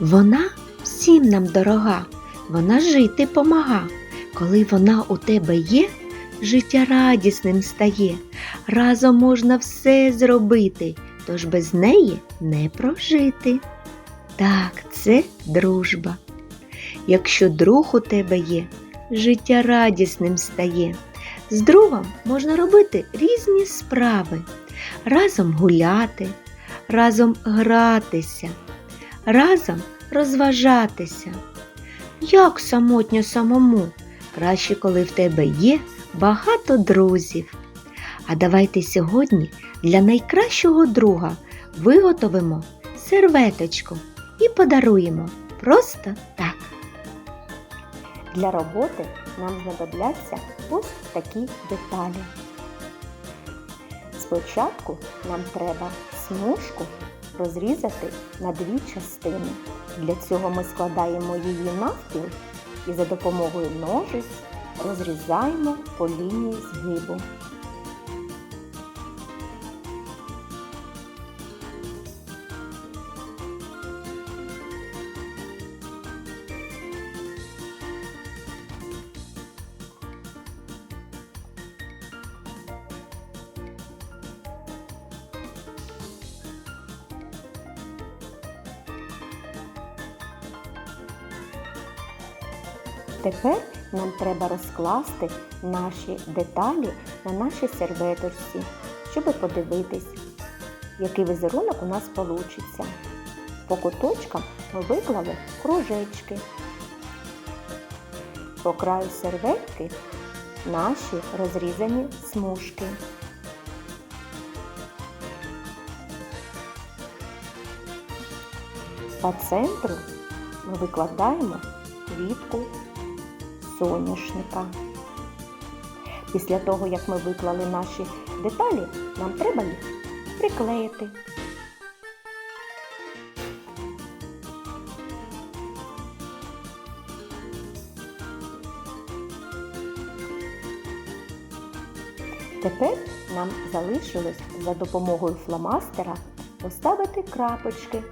Вона всім нам дорога, вона жити помага. Коли вона у тебе є, життя радісним стає. Разом можна все зробити, тож без неї не прожити. Так, це дружба. Якщо друг у тебе є, життя радісним стає. З другом можна робити різні справи, разом гуляти, разом гратися, разом розважатися. Як самотньо самому, краще, коли в тебе є багато друзів. А давайте сьогодні для найкращого друга виготовимо серветочку і подаруємо просто так. Для роботи нам знадобляться ось такі деталі. Спочатку нам треба смужку розрізати на дві частини. Для цього ми складаємо її навпіл і за допомогою ножиць розрізаємо по лінії згибу. Тепер нам треба розкласти наші деталі на нашій серветочці, щоб подивитись, який візерунок у нас вийде. По куточкам ми виклали кружечки. По краю серветки наші розрізані смужки. По центру ми викладаємо квітку соняшника. Після того, як ми виклали наші деталі, нам треба їх приклеїти. Тепер нам залишилось за допомогою фломастера поставити крапочки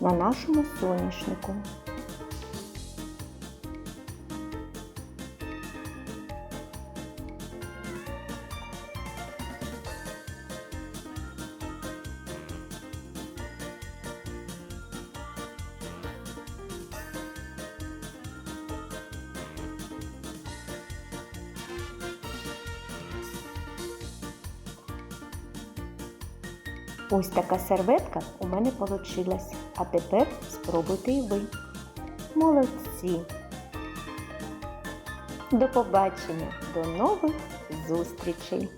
на нашому соняшнику. Ось така серветка у мене вийшла. А тепер спробуйте і ви. Молодці! До побачення, до нових зустрічей!